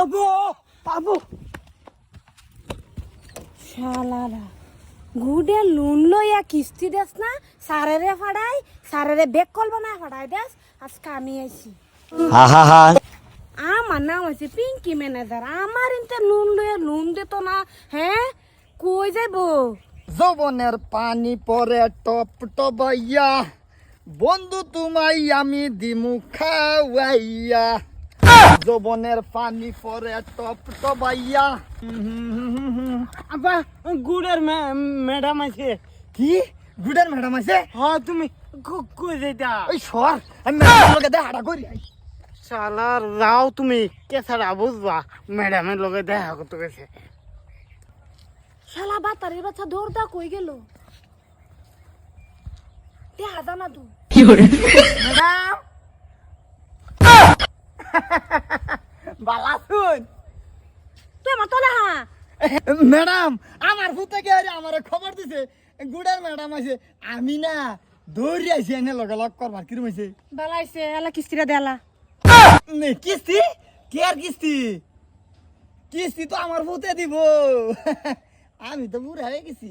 আবু আবু। শালারা গুডে লোন লইয়া কিস্তি দেস না? সারেরে ফাড়াই সারেরে বেক কল বানায় ফাড়াই দেস? আজকে আমি আইছি। আমার নাম আছে পিঙ্কি ম্যানেজার। আমার ইনতে লোন লইয়া লোন দিত না হ্যাঁ কই যাইবো? যৌবনের পানি পরে টপ টবাইয়া বন্ধু তোমাই আমি দিমু খাওয়াইয়া। যৌবনের পানি পরে টপ টবাইয়া আব্বা গুড়ের ম্যাডাম আছে কি? গুডের ম্যাডাম আছে হ্যাঁ তুমি কই যেটা ওই সর আমি ম্যাডামের লগে দেখা করি। শালা যাও তুমি। কেসারা বুঝবা? ম্যাডামের লগে দেখা করতে গেছে। শালা বাতারের বাচ্চা দৌড় দা কই গেল? দেখা জানা তু। ম্যাডাম বালা শুন তুই আমার তলে হা। ম্যাডাম আমার ফুতে কে আমার খবর দিছে? গুডের ম্যাডাম আছে আমি না দৌড়ি আইছি এনে লগে লগ করবার কিরম হইছে? বেলাইছে এলা কিস্তিটা দেলা নে, কিস্তি? কে আর কিস্তি? কিস্তি তো আমার ফুতে দিব। আমি তো বুড়া হয়ে গেছি।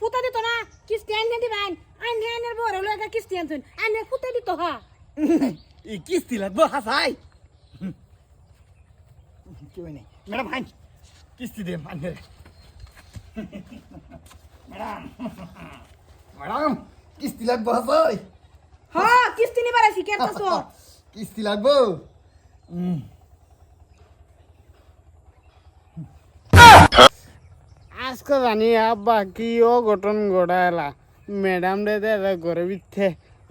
ফুটা দিত না কিস্তি আইনে দিবেন। আইনে আইনের বড় লইগা কিস্তি আনছুন। আইনে ফুটা দিত হা। এই কিস্তি লাগবো হাসাই। কেউ নেই ম্যাডাম হাই কিস্তি দে আনতে ম্যাডাম ম্যাডাম কিস্তি লাগবো হাসাই। হ্যাঁ কিস্তি নিবার আইছি কে তো কিস্তি লাগবো। আজকে জানি আব্বা কি অঘটন ঘটাইলা। ম্যাডাম রে দাদা ঘরে বিচ্ছে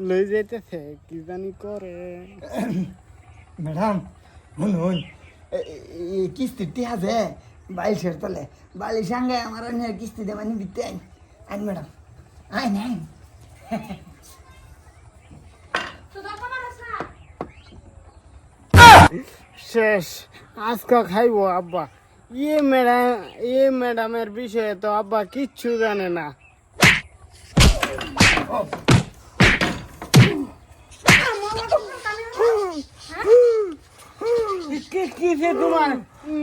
লই যাইতেছে কি জানি করে। ম্যাডাম শুন শুন এই কিস্তি টিহা যে বাইশের তলে বালিশ সঙ্গে আমার কিস্তি দেবা নি দিতে আইন আইন ম্যাডাম আইন আইন। শেষ আজকে খাইবো আব্বা। ইয়ে ম্যাডাম ইয়ে ম্যাডামের বিষয়ে তো আব্বা কিচ্ছু জানে না। কিসে তোমার?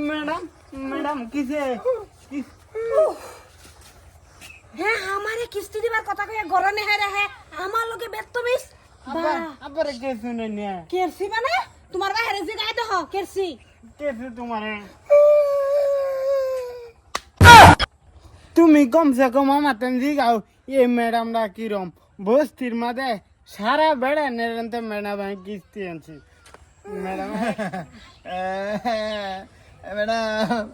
ম্যাডাম ম্যাডাম কিসে? হ্যাঁ আমারে কিস্তি দিবার কথা কইয়া গরনে হায় রে আমার লগে আব্বা আব্বারে কে শুনে নিয়ে? কেরসি মানে? তোমার বাহিরে যে গাইতে হ কেরসি। কেসে তোমারে। তুমি কমসে কম আমার তেন জিগাও এ ম্যাডামরা কিরম? বস্তির মাঝে সারা বেড়া নেরন্তে ম্যাডাম কিস্তি আনছি। ম্যাডাম ম্যাডাম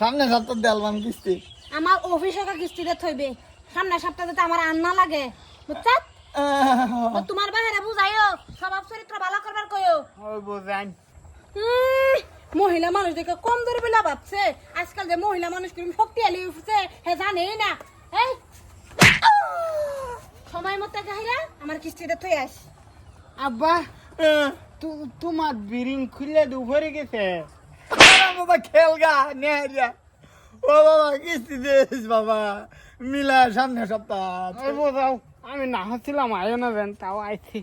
সামনে সপ্তাহ দেলবাম কিস্তি। আমার অফিসে কিস্তিতে থইবে। সামনে সপ্তাহে তো আমার আন্না লাগে। বুঝছা তোমার বাহিরে বুঝাইও স্বভাব চরিত্র ভালো করবার কইও। উম, মহিলা মানুষ দেখে কম ধরে বেলা ভাবছে। আজকাল যে মহিলা মানুষ কিরম শক্তিশালী উঠছে হে জানেই না। এই। সময় মতো গাহিরা আমার কিস্তিতে থই আস আব্বা তোমার বিরিং খুলে দুপুরে গেছে। বাবা খেল গা নেহারিয়া ও বাবা কিস্তি দিস বাবা। মিলা সামনে সপ্তাহ বোঝাও আমি না হচ্ছিলাম আয়ো না তাও আইছি।